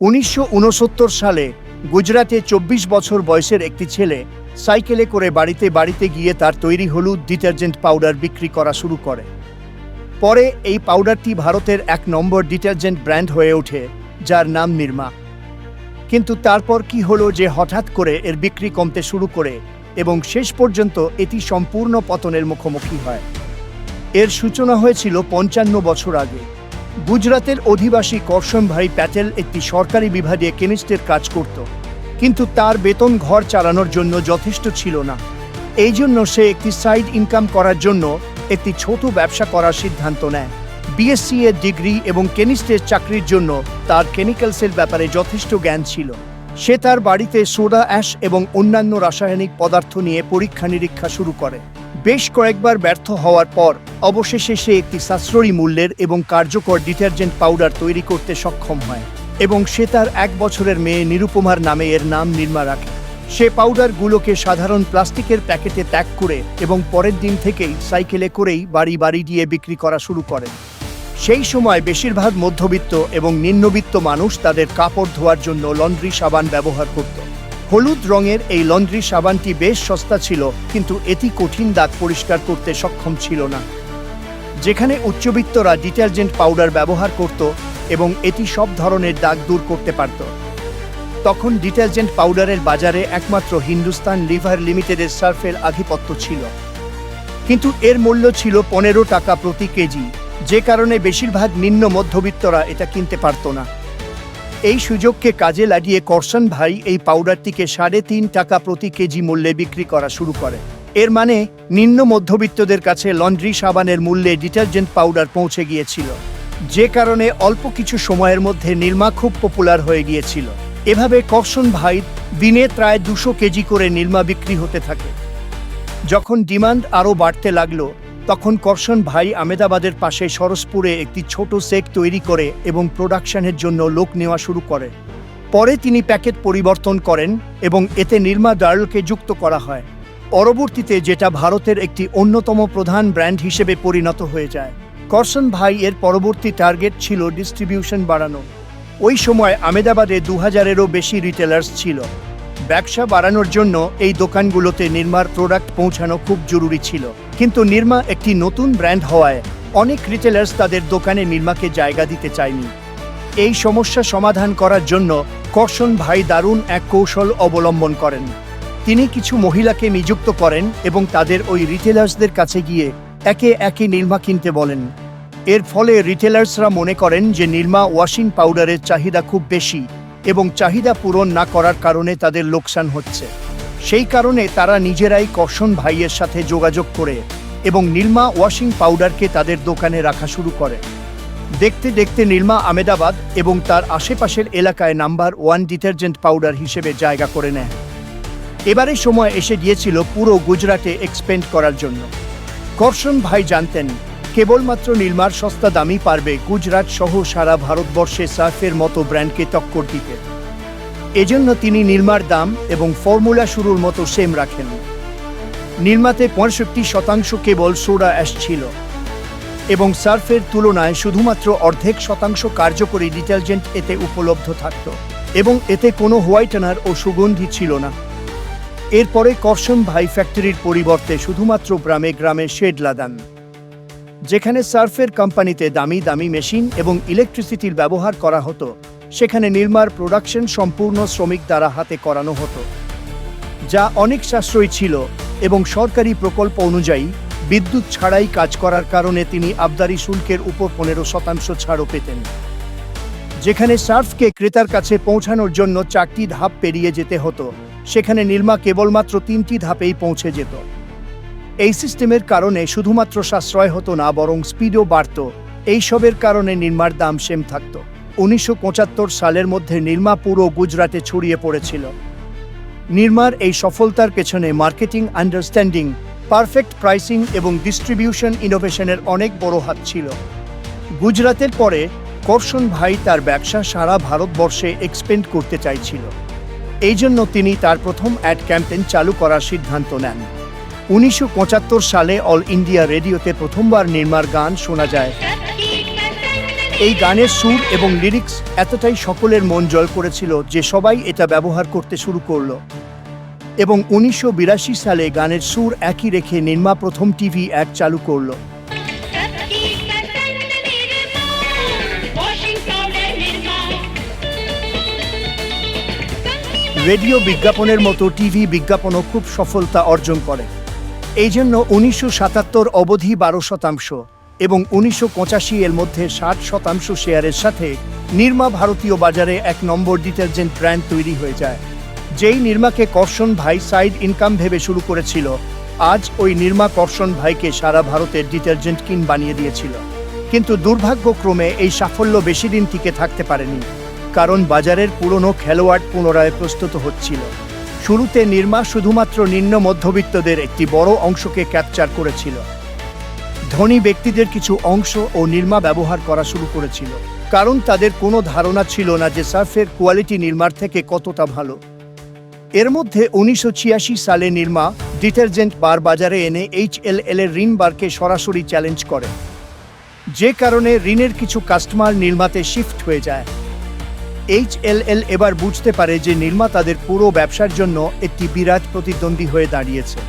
উনিশশো উনসত্তর সালে গুজরাটে চব্বিশ বছর বয়সের একটি ছেলে সাইকেলে করে বাড়িতে বাড়িতে গিয়ে তার তৈরি হলুদ ডিটারজেন্ট পাউডার বিক্রি করা শুরু করে। পরে এই পাউডারটি ভারতের এক নম্বর ডিটারজেন্ট ব্র্যান্ড হয়ে ওঠে, যার নাম নির্মা। কিন্তু তারপর কি হলো যে হঠাৎ করে এর বিক্রি কমতে শুরু করে এবং শেষ পর্যন্ত এটি সম্পূর্ণ পতনের মুখোমুখি হয়। এর সূচনা হয়েছিল পঞ্চান্ন বছর আগে। গুজরাতের অধিবাসী করসম ভাই প্যাটেল একটি সরকারি বিভাগে কেমিস্টের কাজ করত। কিন্তু তার বেতন ঘর চালানোর জন্য যথেষ্ট ছিল না। এই জন্য সে একটি সাইড ইনকাম করার জন্য একটি ছোট ব্যবসা করার সিদ্ধান্ত নেয়। বিএসসি এর ডিগ্রি এবং কেমিস্টের চাকরির জন্য তার কেমিক্যালসের ব্যাপারে যথেষ্ট জ্ঞান ছিল। সে তার বাড়িতে সোডা অ্যাশ এবং অন্যান্য রাসায়নিক পদার্থ নিয়ে পরীক্ষা নিরীক্ষা শুরু করে। বেশ কয়েকবার ব্যর্থ হওয়ার পর, অবশেষে সে একটি সাশ্রয়ী মূল্যের এবং কার্যকর ডিটারজেন্ট পাউডার তৈরি করতে সক্ষম হয় এবং সে তার এক বছরের মেয়ে নিরুপমার নামে এর নাম নির্মা রাখে। সে পাউডারগুলোকে সাধারণ প্লাস্টিকের প্যাকেটে ত্যাগ করে এবং পরের দিন থেকেই সাইকেলে করেই বাড়ি বাড়ি দিয়ে বিক্রি করা শুরু করেন। সেই সময় বেশিরভাগ মধ্যবিত্ত এবং নিম্নবিত্ত মানুষ তাদের কাপড় ধোয়ার জন্য লন্ড্রি, সাবান ব্যবহার করত। হলুদ রঙের এই লন্ড্রি সাবানটি বেশ সস্তা ছিল, কিন্তু এটি কঠিন দাগ পরিষ্কার করতে সক্ষম ছিল না। যেখানে উচ্চবিত্তরা ডিটারজেন্ট পাউডার ব্যবহার করত এবং এটি সব ধরনের দাগ দূর করতে পারত। তখন ডিটারজেন্ট পাউডারের বাজারে একমাত্র হিন্দুস্তান লিভার লিমিটেডের সার্ফের আধিপত্য ছিল। কিন্তু এর মূল্য ছিল পনেরো টাকা প্রতি কেজি, যে কারণে বেশিরভাগ নিম্ন মধ্যবিত্তরা এটা কিনতে পারত না। এই সুযোগকে কাজে লাগিয়ে করসন ভাই এই পাউডারটিকে সাড়ে তিন টাকা প্রতি কেজি মূল্যে বিক্রি করা শুরু করে। এর মানে নিম্ন মধ্যবিত্তদের কাছে লন্ড্রি সাবানের মূল্যে ডিটারজেন্ট পাউডার পৌঁছে গিয়েছিল। যে কারণে অল্প কিছু সময়ের মধ্যে নির্মা খুব পপুলার হয়ে গিয়েছিল। এভাবে করসন ভাই দিনে প্রায় দুশো কেজি করে নির্মা বিক্রি হতে থাকে। যখন ডিমান্ড আরও বাড়তে লাগল তখন করশন ভাই আমেদাবাদের পাশে সরসপুরে একটি ছোট সেক তৈরি করে এবং প্রোডাকশনের জন্য লোক নেওয়া শুরু করে। পরে তিনি প্যাকেট পরিবর্তন করেন এবং এতে নির্মা ডার্লকে যুক্ত করা হয়। পরবর্তীতে যেটা ভারতের একটি অন্যতম প্রধান ব্র্যান্ড হিসেবে পরিণত হয়ে যায়। করশন ভাই এর পরবর্তী টার্গেট ছিল ডিস্ট্রিবিউশন বাড়ানো। ওই সময় আমেদাবাদে দু হাজারেরও বেশি রিটেলার্স ছিল। ব্যবসা বাড়ানোর জন্য এই দোকানগুলোতে নির্মার প্রোডাক্ট পৌঁছানো খুব জরুরি ছিল। কিন্তু নির্মা একটি নতুন ব্র্যান্ড হওয়ায় অনেক রিটেলার্স তাদের দোকানে নির্মাকে জায়গা দিতে চায়নি। এই সমস্যা সমাধান করার জন্য কর্ষণ ভাই দারুণ এক কৌশল অবলম্বন করেন। তিনি কিছু মহিলাকে নিযুক্ত করেন এবং তাদের ওই রিটেলার্সদের কাছে গিয়ে একে একে নির্মা কিনতে বলেন। এর ফলে রিটেলার্সরা মনে করেন যে নির্মা ওয়াশিং পাউডারের চাহিদা খুব বেশি। এবং চাহিদা পূরণ না করার কারণে তাদের লোকসান হচ্ছে। সেই কারণে তারা নিজেরাই কর্ষণ ভাইয়ের সাথে যোগাযোগ করে এবং নীলমা ওয়াশিং পাউডারকে তাদের দোকানে রাখা শুরু করে। দেখতে দেখতে নীলমা আমেদাবাদ এবং তার আশেপাশের এলাকায় নাম্বার ওয়ান ডিটারজেন্ট পাউডার হিসেবে জায়গা করে নেয়। এবারে সময় এসে গিয়েছিল পুরো গুজরাটে এক্সপেন্ড করার জন্য। করশন ভাই জানতেন কেবলমাত্র নীলমার সস্তা দামই পারবে গুজরাট সহ সারা ভারতবর্ষে সার্ফের মতো ব্র্যান্ডকে টক্কর দিতে। এজন্য তিনি নীলমার দাম এবং ফর্মুলা শুরুর মতো সেম রাখেন। নির্মাতে পঁয়ষট্টি শতাংশ কেবল সোডা অ্যাশ ছিল এবং সার্ফের তুলনায় শুধুমাত্র অর্ধেক শতাংশ কার্যকরী ডিটারজেন্ট এতে উপলব্ধ থাকত এবং এতে কোনো হোয়াইটেনার ও সুগন্ধি ছিল না। এরপরে করশন ভাই ফ্যাক্টরির পরিবর্তে শুধুমাত্র গ্রামে গ্রামে শেড লাগান যেখানে সার্ফের কোম্পানিতে দামি দামি মেশিন এবং ইলেকট্রিসিটির ব্যবহার করা হতো, সেখানে নির্মার প্রোডাকশন সম্পূর্ণ শ্রমিক দ্বারা হাতে করানো হতো। যা অনেক সাশ্রয়ী ছিল এবং সরকারি প্রকল্প অনুযায়ী বিদ্যুৎ ছাড়াই কাজ করার কারণে তিনি আবদারি শুল্কের উপর পনেরো শতাংশ ছাড়ও পেতেন। যেখানে সার্ফকে ক্রেতার কাছে পৌঁছানোর জন্য চারটি ধাপ পেরিয়ে যেতে হতো, সেখানে নির্মা কেবলমাত্র তিনটি ধাপেই পৌঁছে যেত। এই সিস্টেমের কারণে শুধুমাত্র সাশ্রয় হতো না, বরং স্পিডও বাড়ত। এইসবের কারণে নির্মার দাম সেম থাকত। উনিশশো পঁচাত্তর সালের মধ্যে নির্মা পুরো গুজরাটে ছড়িয়ে পড়েছিল। নির্মার এই সফলতার পেছনে মার্কেটিং আন্ডারস্ট্যান্ডিং, পারফেক্ট প্রাইসিং এবং ডিস্ট্রিবিউশন ইনোভেশনের অনেক বড় হাত ছিল। গুজরাতের পরে করশন ভাই তার ব্যবসা সারা ভারতবর্ষে এক্সপেন্ড করতে চাইছিল। এই জন্য তিনি তার প্রথম অ্যাড ক্যাম্পেইন চালু করার সিদ্ধান্ত নেন। উনিশশো পঁচাত্তর সালে অল ইন্ডিয়া রেডিওতে প্রথমবার নির্মার গান শোনা যায়। এই গানের সুর এবং লিরিক্স এতটাই সকলের মন জয় করেছিল যে সবাই এটা ব্যবহার করতে শুরু করল। এবং উনিশশো বিরাশি সালে গানের সুর একই রেখে নির্মা প্রথম টিভি অ্যাড চালু করল। রেডিও বিজ্ঞাপনের মতো টিভি বিজ্ঞাপনও খুব সফলতা অর্জন করে। এই জন্য উনিশশো সাতাত্তর অবধি বারো শতাংশ এবং উনিশশো পঁচাশি এর মধ্যে ষাট শতাংশ শেয়ারের সাথে নির্মা ভারতীয় বাজারে এক নম্বর ডিটারজেন্ট ব্র্যান্ড তৈরি হয়ে যায়। যেই নির্মাকে কর্ষণ ভাই সাইড ইনকাম ভেবে শুরু করেছিল, আজ ওই নির্মা কর্ষণ ভাইকে সারা ভারতের ডিটারজেন্ট কিন বানিয়ে দিয়েছিল। কিন্তু দুর্ভাগ্যক্রমে এই সাফল্য বেশি দিন টিকে থাকতে পারেনি, কারণ বাজারের পুরনো খেলোয়াড় পুনরায় প্রস্তুত হচ্ছিল। শুরুতে নির্মা শুধুমাত্র নিম্ন মধ্যবিত্তদের একটি বড় অংশকে ক্যাপচার করেছিল। ধনী ব্যক্তিদের কিছু অংশ ও নির্মা ব্যবহার করা শুরু করেছিল। কারণ তাদের কোনো ধারণা ছিল না যে সার্ফের কোয়ালিটি নির্মার থেকে কতটা ভালো। এর মধ্যে উনিশশো ছিয়াশি সালে নির্মা ডিটারজেন্ট বার বাজারে এনে এইচ এল এল এর ঋণ বারকে সরাসরি চ্যালেঞ্জ করে। যে কারণে ঋণের কিছু কাস্টমার নির্মাতে শিফট হয়ে যায়। এইচ এল এল এবার বুঝতে পারে যে নির্মা তাদের পুরো ব্যবসার জন্য একটি বিরাট প্রতিদ্বন্দ্বী হয়ে দাঁড়িয়েছে।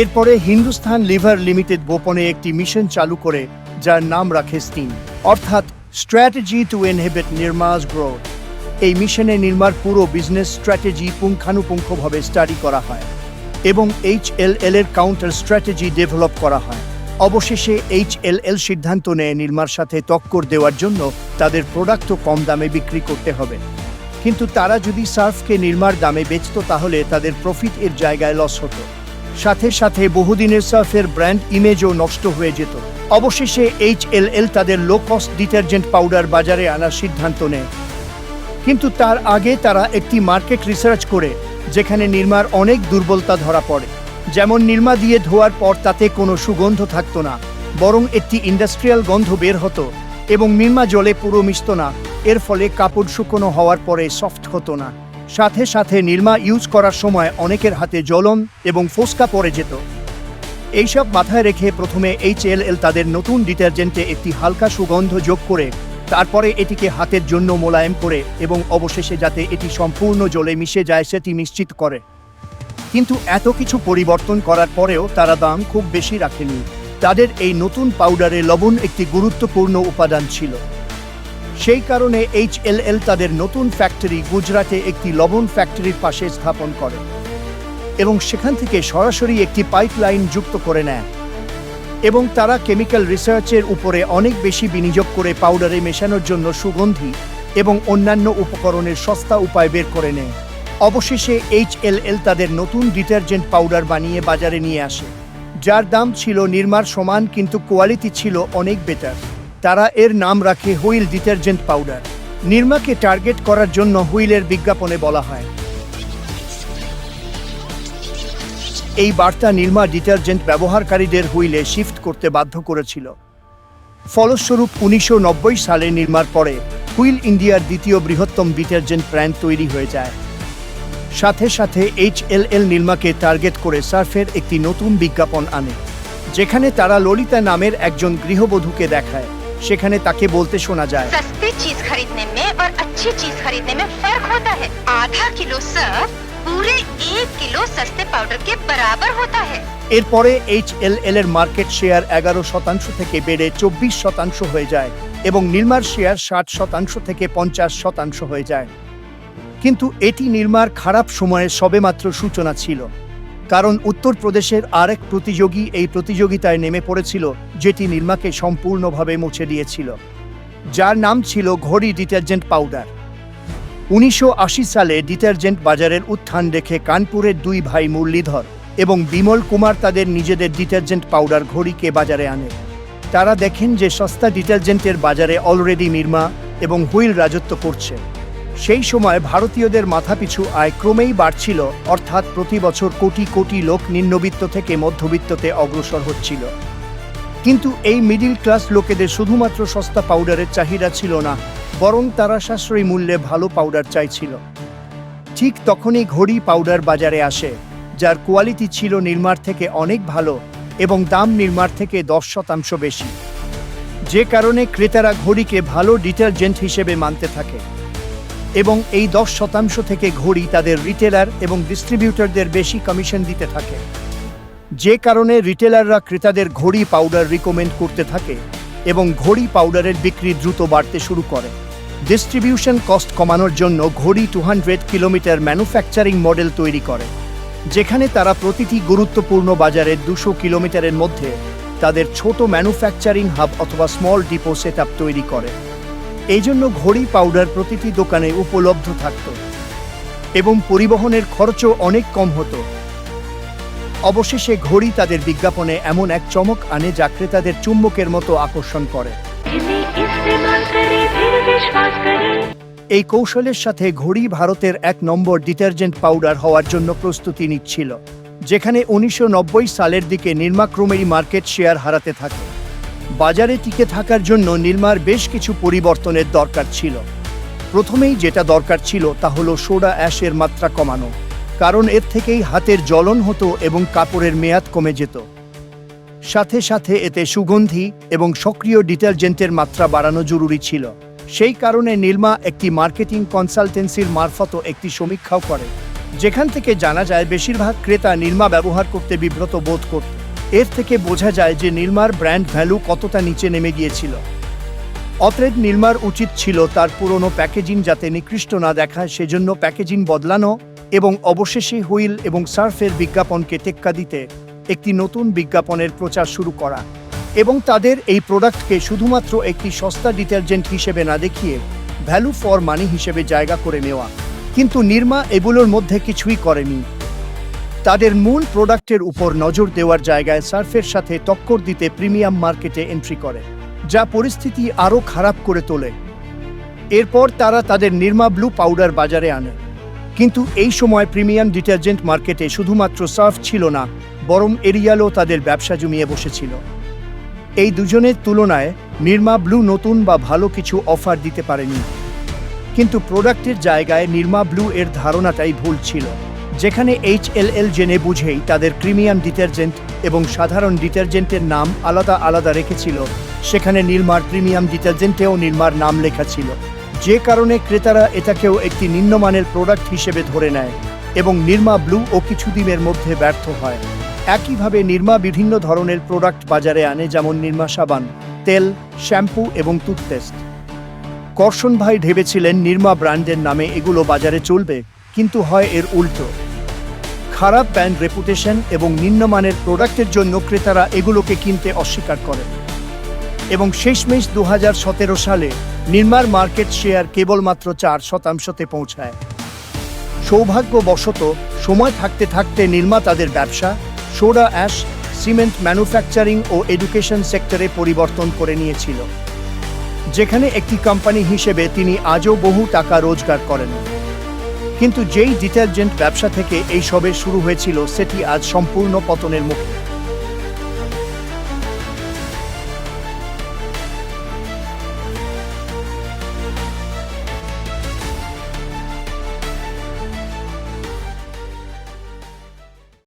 এরপরে হিন্দুস্থান লিভার লিমিটেড গোপনে একটি মিশন চালু করে, যার নাম রাখে স্টিম। অর্থাৎ strategy to inhabit Nirma's growth. এই মিশনে নির্মার পুরো বিজনেস স্ট্র্যাটেজি পুঙ্খানুপুঙ্খভাবে স্টাডি করা হয় এবং এইচ এল এর কাউন্টার স্ট্র্যাটেজি ডেভেলপ করা হয়। অবশেষে এইচ এল এল সিদ্ধান্ত নেয় নির্মার সাথে টক্কর দেওয়ার জন্য তাদের প্রোডাক্টও কম দামে বিক্রি করতে হবে। কিন্তু তারা যদি সার্ফকে নির্মার দামে বেচত তাহলে তাদের প্রফিট এর জায়গায় লস হতো। সাথে সাথে বহুদিনের সার্ফের ব্র্যান্ড ইমেজও নষ্ট হয়ে যেত। অবশেষে এইচ এল এল তাদের লো কস্ট ডিটারজেন্ট পাউডার বাজারে আনার সিদ্ধান্ত নেয়। কিন্তু তার আগে তারা একটি মার্কেট রিসার্চ করে, যেখানে নির্মার অনেক দুর্বলতা ধরা পড়ে। যেমন নির্মা দিয়ে ধোয়ার পর তাতে কোনো সুগন্ধ থাকতো না, বরং একটি ইন্ডাস্ট্রিয়াল গন্ধ বের হতো এবং নির্মা জলে পুরো মিশত না, এর ফলে কাপড় শুকনো হওয়ার পরে সফট হতো না। সাথে সাথে নির্মা ইউজ করার সময় অনেকের হাতে জ্বলন এবং ফোসকা পড়ে যেত। এইসব মাথায় রেখে প্রথমে এইচ এল এল তাদের নতুন ডিটারজেন্টে একটি হালকা সুগন্ধ যোগ করে, তারপরে এটিকে হাতের জন্য মোলায়েম করে এবং অবশেষে যাতে এটি সম্পূর্ণ জলে মিশে যায় সেটি নিশ্চিত করে। কিন্তু এত কিছু পরিবর্তন করার পরেও তারা দাম খুব বেশি রাখেনি। তাদের এই নতুন পাউডারে লবণ একটি গুরুত্বপূর্ণ উপাদান ছিল। সেই কারণে এইচ এল এল তাদের নতুন ফ্যাক্টরি গুজরাটে একটি লবণ ফ্যাক্টরির পাশে স্থাপন করে এবং সেখান থেকে সরাসরি একটি পাইপলাইন যুক্ত করে নেয়। এবং তারা কেমিক্যাল রিসার্চের উপরে অনেক বেশি বিনিয়োগ করে পাউডারে মেশানোর জন্য সুগন্ধি এবং অন্যান্য উপকরণের সস্তা উপায় বের করে নেয়। অবশেষে এইচ এল এল তাদের নতুন ডিটারজেন্ট পাউডার বানিয়ে বাজারে নিয়ে আসে। যার দাম ছিল নির্মার সমান কিন্তু কোয়ালিটি ছিল অনেক বেটার। তারা এর নাম রাখে হুইল ডিটারজেন্ট পাউডার। নির্মাকে টার্গেট করার জন্য হুইলের বিজ্ঞাপনে বলা হয়। এই বার্তা নির্মা ডিটারজেন্ট ব্যবহারকারীদের হুইলে শিফট করতে বাধ্য করেছিল। ফলস্বরূপ উনিশশো নব্বই সালে নির্মার পরে হুইল ইন্ডিয়ার দ্বিতীয় বৃহত্তম ডিটারজেন্ট ব্র্যান্ড তৈরি হয়ে যায়। সাথে সাথে এইচ এল এল নির্মাকে টার্গেট করে সার্ফের একটি নতুন বিজ্ঞাপন আনে যেখানে তারা ললিতা নামের একজন গৃহবধূকে দেখায় সেখানে তাকে বলতে শোনা যায় सस्ती चीज खरीदने में और अच्छी चीज खरीदने में फर्क होता है आधा किलो सर्फ पूरे एक किलो सस्ते पाउडर के बराबर होता है এরপরে এইচ এল এল এর মার্কেট শেয়ার এগারো শতাংশ থেকে বেড়ে চব্বিশ শতাংশ হয়ে যায় এবং নির্মার শেয়ার ষাট শতাংশ থেকে পঞ্চাশ শতাংশ হয়ে যায় কিন্তু এটি নির্মার খারাপ সময়ের সবেমাত্র সূচনা ছিল। কারণ উত্তরপ্রদেশের আরেক প্রতিযোগী এই প্রতিযোগিতায় নেমে পড়েছিল, যেটি নির্মাকে সম্পূর্ণভাবে মুছে দিয়েছিল। যার নাম ছিল ঘড়ি ডিটারজেন্ট পাউডার। উনিশশো আশি সালে ডিটারজেন্ট বাজারের উত্থান দেখে কানপুরের দুই ভাই মুরলীধর এবং বিমল কুমার তাদের নিজেদের ডিটারজেন্ট পাউডার ঘড়িকে বাজারে আনে। তারা দেখেন যে সস্তা ডিটারজেন্টের বাজারে অলরেডি নির্মা এবং হুইল রাজত্ব করছে। সেই সময় ভারতীয়দের মাথাপিছু আয় ক্রমেই বাড়ছিল, অর্থাৎ প্রতি বছর কোটি কোটি লোক নিম্নবিত্ত থেকে মধ্যবিত্ততে অগ্রসর হচ্ছিল। কিন্তু এই মিডিল ক্লাস লোকেদের শুধুমাত্র সস্তা পাউডারের চাহিদা ছিল না, বরং তারা সাশ্রয়ী মূল্যে ভালো পাউডার চাইছিল। ঠিক তখনই ঘড়ি পাউডার বাজারে আসে, যার কোয়ালিটি ছিল নির্মার থেকে অনেক ভালো এবং দাম নির্মার থেকে দশ শতাংশ বেশি। যে কারণে ক্রেতারা ঘড়িকে ভালো ডিটারজেন্ট হিসেবে মানতে থাকে। এবং এই দশ শতাংশ থেকে ঘড়ি তাদের রিটেলার এবং ডিস্ট্রিবিউটরদের বেশি কমিশন দিতে থাকে। যে কারণে রিটেলাররা ক্রেতাদের ঘড়ি পাউডার রিকমেন্ড করতে থাকে এবং ঘড়ি পাউডারের বিক্রি দ্রুত বাড়তে শুরু করে। ডিস্ট্রিবিউশন কস্ট কমানোর জন্য Ghadi two hundred kilometre manufacturing model তৈরি করে, যেখানে তারা প্রতিটি গুরুত্বপূর্ণ বাজারের দুশো কিলোমিটারের মধ্যে তাদের ছোট ম্যানুফ্যাকচারিং হাব অথবা স্মল ডিপো সেট তৈরি করে। এই জন্য ঘড়ি পাউডার প্রতিটি দোকানে উপলব্ধ থাকত। এবং পরিবহনের খরচও অনেক কম হতো। অবশেষে ঘড়ি তাদের বিজ্ঞাপনে এমন এক চমক আনে যা ক্রেতাদের চুম্বকের মতো আকর্ষণ করে। এই কৌশলের সাথে ঘড়ি ভারতের এক নম্বর ডিটারজেন্ট পাউডার হওয়ার জন্য প্রস্তুতি নিচ্ছিল যেখানে উনিশশো নব্বই সালের দিকে নির্মাক্রমেরই মার্কেট শেয়ার হারাতে থাকে। বাজারে টিকে থাকার জন্য নির্মার বেশ কিছু পরিবর্তনের দরকার ছিল। প্রথমেই যেটা দরকার ছিল তা হলো সোডা অ্যাশের মাত্রা কমানো, কারণ এর থেকেই হাতের জ্বলন হতো এবং কাপড়ের মেয়াদ কমে যেত। সাথে সাথে এতে সুগন্ধি এবং সক্রিয় ডিটারজেন্টের মাত্রা বাড়ানো জরুরি ছিল। সেই কারণে নির্মা একটি মার্কেটিং কনসালটেন্সির মারফত একটি সমীক্ষাও করে। যেখান থেকে জানা যায়, বেশিরভাগ ক্রেতা নির্মা ব্যবহার করতে বিব্রত বোধ করত। এর থেকে বোঝা যায় যে নির্মার ব্র্যান্ড ভ্যালু কতটা নিচে নেমে গিয়েছিল। অতএব নির্মার উচিত ছিল তার পুরনো প্যাকেজিং যাতে নিকৃষ্ট না দেখায়, সেজন্য প্যাকেজিং বদলানো এবং অবশেষে হুইল এবং সার্ফের বিজ্ঞাপনকে টেক্কা দিতে একটি নতুন বিজ্ঞাপনের প্রচার শুরু করা এবং তাদের এই প্রোডাক্টকে শুধুমাত্র একটি সস্তা ডিটারজেন্ট হিসেবে না দেখিয়ে ভ্যালু ফর মানি হিসেবে জায়গা করে নেওয়া। কিন্তু নির্মা এগুলোর মধ্যে কিছুই করেনি। তাদের মূল প্রোডাক্টের উপর নজর দেওয়ার জায়গায় সার্ফের সাথে টক্কর দিতে প্রিমিয়াম মার্কেটে এন্ট্রি করে, যা পরিস্থিতি আরও খারাপ করে তোলে। এরপর তারা তাদের নির্মা ব্লু পাউডার বাজারে আনে। কিন্তু এই সময় প্রিমিয়াম ডিটারজেন্ট মার্কেটে শুধুমাত্র সার্ফ ছিল না, বরং এরিয়ালও তাদের ব্যবসা জমিয়ে বসেছিল। এই দুজনের তুলনায় নির্মা ব্লু নতুন বা ভালো কিছু অফার দিতে পারেনি। কিন্তু প্রোডাক্টের জায়গায় নির্মা ব্লু এর ধারণাটাই ভুল ছিল। যেখানে এইচ এল জেনে বুঝেই তাদের প্রিমিয়াম ডিটারজেন্ট এবং সাধারণ ডিটারজেন্টের নাম আলাদা আলাদা রেখেছিল, সেখানে নির্মার প্রিমিয়াম ডিটারজেন্টেও নির্মার নাম লেখা ছিল। যে কারণে ক্রেতারা এটাকেও একটি নিম্নমানের প্রোডাক্ট হিসেবে ধরে নেয় এবং নির্মা ব্লু ও কিছু দিনের মধ্যে ব্যর্থ হয়। একইভাবে নির্মা বিভিন্ন ধরনের প্রোডাক্ট বাজারে আনে, যেমন নির্মা সাবান, তেল, শ্যাম্পু এবং টুথপেস্ট। কর্ষণ ভাই ভেবেছিলেন নির্মা ব্র্যান্ডের নামে এগুলো বাজারে চলবে, কিন্তু হয় এর উল্টো। খারাপ ব্র্যান্ড রেপুটেশন এবং নিম্নমানের প্রোডাক্টের জন্য ক্রেতারা এগুলোকে কিনতে অস্বীকার করে। এবং শেষমেশ দু হাজার সালে নির্মার মার্কেট শেয়ার কেবলমাত্র চার শতাংশতে পৌঁছায়। সৌভাগ্যবশত সময় থাকতে থাকতে নির্মা তাদের ব্যবসা, সোডা অ্যাশ, সিমেন্ট ম্যানুফ্যাকচারিং ও এডুকেশন সেক্টরে পরিবর্তন করে নিয়েছিল। যেখানে একটি কোম্পানি হিসেবে তিনি আজও বহু টাকা রোজগার করেন। কিন্তু যেই ডিটারজেন্ট ব্যবসা থেকে এই সবে শুরু হয়েছিল সেটি আজ সম্পূর্ণ পতনের মুখে।